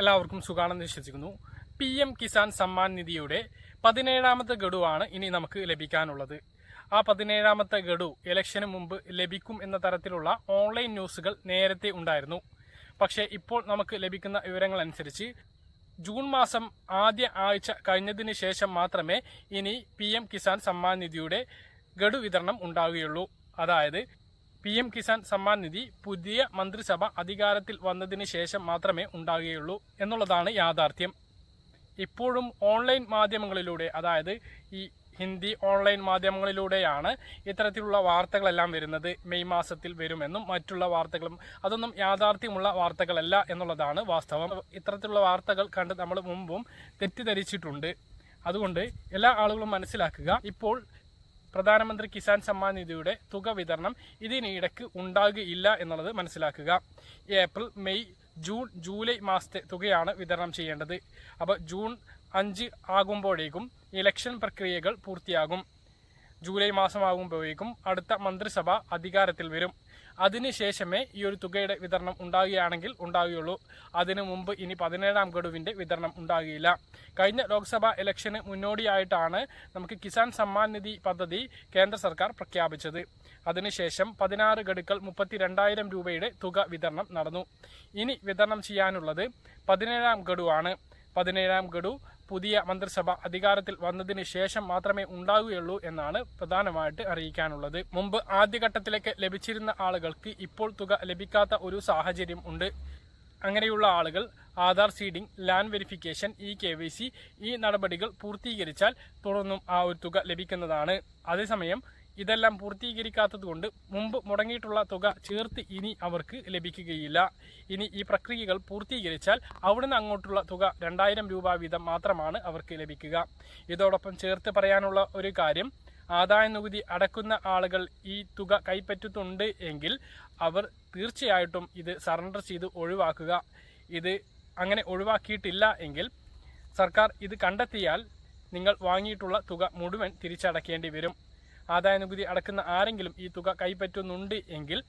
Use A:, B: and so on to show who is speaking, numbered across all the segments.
A: എല്ലാവർക്കും സുഖാണെന്ന് വിശ്വസിക്കുന്നു. P M Kisan Samman നിധിയുടെ പതിനേഴാമത്തെ ഗഡുവാണ് ഇനി നമുക്ക് ലഭിക്കാനുള്ളത്. ആ പതിനേഴാമത്തെ ഗഡു ഇലക്ഷന് മുമ്പ് ലഭിക്കും എന്ന തരത്തിലുള്ള ഓൺലൈൻ ന്യൂസുകൾ നേരത്തെ ഉണ്ടായിരുന്നു. പക്ഷേ ഇപ്പോൾ നമുക്ക് ലഭിക്കുന്ന വിവരങ്ങൾ അനുസരിച്ച് ജൂൺ മാസം ആദ്യ ആഴ്ച കഴിഞ്ഞതിന് ശേഷം മാത്രമേ ഇനി പി കിസാൻ സമ്മാൻ നിധിയുടെ ഗഡു വിതരണം ഉണ്ടാവുകയുള്ളൂ. അതായത് പി എം കിസാൻ സമ്മാൻ നിധി പുതിയ മന്ത്രിസഭ അധികാരത്തിൽ വന്നതിന് ശേഷം മാത്രമേ ഉണ്ടാകുകയുള്ളൂ എന്നുള്ളതാണ് യാഥാർത്ഥ്യം. ഇപ്പോഴും ഓൺലൈൻ മാധ്യമങ്ങളിലൂടെ അതായത് ഈ ഹിന്ദി ഓൺലൈൻ മാധ്യമങ്ങളിലൂടെയാണ് ഇത്തരത്തിലുള്ള വാർത്തകളെല്ലാം വരുന്നത്. മെയ് മാസത്തിൽ വരുമെന്നും മറ്റുള്ള വാർത്തകളും അതൊന്നും യാഥാർത്ഥ്യമുള്ള വാർത്തകളല്ല എന്നുള്ളതാണ് വാസ്തവം. ഇത്തരത്തിലുള്ള വാർത്തകൾ കണ്ട് നമ്മൾ മുമ്പും തെറ്റിദ്ധരിച്ചിട്ടുണ്ട്. അതുകൊണ്ട് എല്ലാ ആളുകളും മനസ്സിലാക്കുക ഇപ്പോൾ പ്രധാനമന്ത്രി കിസാൻ സമ്മാൻ നിധിയുടെ തുക വിതരണം ഇതിനിടയ്ക്ക് ഉണ്ടാകുകയില്ല എന്നുള്ളത് മനസ്സിലാക്കുക. ഏപ്രിൽ മെയ് ജൂൺ ജൂലൈ മാസത്തെ തുകയാണ് വിതരണം ചെയ്യേണ്ടത്. അപ്പോൾ ജൂൺ അഞ്ച് ആകുമ്പോഴേക്കും ഇലക്ഷൻ പ്രക്രിയകൾ പൂർത്തിയാകും. ജൂലൈ മാസമാകുമ്പോഴേക്കും അടുത്ത മന്ത്രിസഭ അധികാരത്തിൽ വരും. അതിനുശേഷമേ ഈ ഒരു തുകയുടെ വിതരണം ഉണ്ടാകുകയാണെങ്കിൽ ഉണ്ടാവുകയുള്ളൂ. അതിനു മുമ്പ് ഇനി പതിനേഴാം ഗഡുവിന്റെ വിതരണം ഉണ്ടാകുകയില്ല കഴിഞ്ഞ ലോക്സഭാ ഇലക്ഷന് മുന്നോടിയായിട്ടാണ് നമുക്ക് കിസാൻ സമ്മാൻ നിധി പദ്ധതി കേന്ദ്ര സർക്കാർ പ്രഖ്യാപിച്ചത്. അതിനുശേഷം പതിനാറ് ഗഡുക്കൾ മുപ്പത്തിരണ്ടായിരം രൂപയുടെ തുക വിതരണം നടന്നു. ഇനി വിതരണം ചെയ്യാനുള്ളത് പതിനേഴാം ഗഡുവാണ്. പതിനേഴാം ഗഡു പുതിയ മന്ത്രിസഭ അധികാരത്തിൽ വന്നതിന് ശേഷം മാത്രമേ ഉണ്ടാവുകയുള്ളൂ എന്നാണ് പ്രധാനമായിട്ട് അറിയിക്കാനുള്ളത്. മുമ്പ് ആദ്യഘട്ടത്തിലേക്ക് ലഭിച്ചിരുന്ന ആളുകൾക്ക് ഇപ്പോൾ തുക ലഭിക്കാത്ത ഒരു സാഹചര്യം ഉണ്ട്. അങ്ങനെയുള്ള ആളുകൾ Aadhaar seeding land verification E K V C ഈ നടപടികൾ പൂർത്തീകരിച്ചാൽ തുടർന്നും ആ ഒരു തുക ലഭിക്കുന്നതാണ്. അതേസമയം ഇതെല്ലാം പൂർത്തീകരിക്കാത്തത് കൊണ്ട് മുമ്പ് മുടങ്ങിയിട്ടുള്ള തുക ചേർത്ത് ഇനി അവർക്ക് ലഭിക്കുകയില്ല. ഇനി ഈ പ്രക്രിയകൾ പൂർത്തീകരിച്ചാൽ അവിടുന്ന് അങ്ങോട്ടുള്ള തുക രണ്ടായിരം രൂപ വീതം മാത്രമാണ് അവർക്ക് ലഭിക്കുക. ഇതോടൊപ്പം ചേർത്ത് പറയാനുള്ള ഒരു കാര്യം ആദായ നികുതി അടക്കുന്ന ആളുകൾ ഈ തുക കൈപ്പറ്റുന്നുണ്ട് എങ്കിൽ അവർ തീർച്ചയായിട്ടും ഇത് സറണ്ടർ ചെയ്ത് ഒഴിവാക്കുക. ഇത് അങ്ങനെ ഒഴിവാക്കിയിട്ടില്ല എങ്കിൽ സർക്കാർ ഇത് കണ്ടെത്തിയാൽ നിങ്ങൾ വാങ്ങിയിട്ടുള്ള തുക മുഴുവൻ തിരിച്ചടക്കേണ്ടി വരും. ആദായ നികുതി അടക്കുന്ന ആരെങ്കിലും ഈ തുക കൈപ്പറ്റുന്നുണ്ട് എങ്കിൽ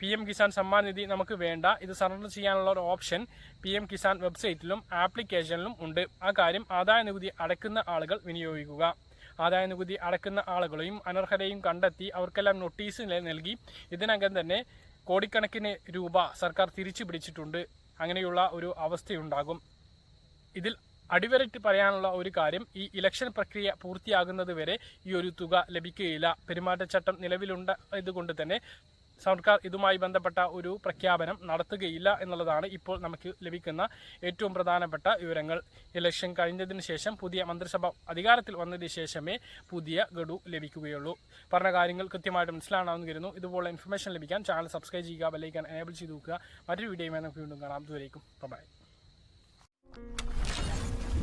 A: പി എം കിസാൻ സമ്മാൻ നിധി നമുക്ക് വേണ്ട. ഇത് സറണ്ടർ ചെയ്യാനുള്ള ഒരു ഓപ്ഷൻ പി എം കിസാൻ വെബ്സൈറ്റിലും ആപ്ലിക്കേഷനിലും ഉണ്ട്. ആ കാര്യം ആദായ നികുതി അടക്കുന്ന ആളുകൾ വിനിയോഗിക്കുക. ആദായ നികുതി അടക്കുന്ന ആളുകളെയും അനർഹരെയും കണ്ടെത്തി അവർക്കെല്ലാം നോട്ടീസ് നൽകി. ഇതിനകം തന്നെ കോടിക്കണക്കിന് രൂപ സർക്കാർ തിരിച്ചു പിടിച്ചിട്ടുണ്ട് അങ്ങനെയുള്ള ഒരു അവസ്ഥയുണ്ടാകും. ഇതിൽ അടിവരയിട്ട് പറയാനുള്ള ഒരു കാര്യം ഈ ഇലക്ഷൻ പ്രക്രിയ പൂർത്തിയാകുന്നത് വരെ ഈ ഒരു തുക ലഭിക്കുകയില്ല. പെരുമാറ്റച്ചട്ടം നിലവിലുണ്ട് ഇതുകൊണ്ട് തന്നെ സർക്കാർ ഇതുമായി ബന്ധപ്പെട്ട ഒരു പ്രഖ്യാപനം നടത്തുകയില്ല എന്നുള്ളതാണ് ഇപ്പോൾ നമുക്ക് ലഭിക്കുന്ന ഏറ്റവും പ്രധാനപ്പെട്ട വിവരങ്ങൾ. ഇലക്ഷൻ കഴിഞ്ഞതിന് ശേഷം പുതിയ മന്ത്രിസഭ അധികാരത്തിൽ വന്നതിന് ശേഷമേ പുതിയ ഗഡു ലഭിക്കുകയുള്ളൂ. പറഞ്ഞ കാര്യങ്ങൾ കൃത്യമായിട്ട് മനസ്സിലാണെന്ന് കരുതുന്നു ഇതുപോലെ ഇൻഫർമേഷൻ ലഭിക്കാൻ ചാനൽ സബ്സ്ക്രൈബ് ചെയ്യുക ബെല്ലൈക്കാൻ എനേബിൾ ചെയ്ത് നോക്കുക മറ്റൊരു വീഡിയോയുമായി നമുക്ക് വീണ്ടും കാണാം. ഇതുവരേക്കും ബൈ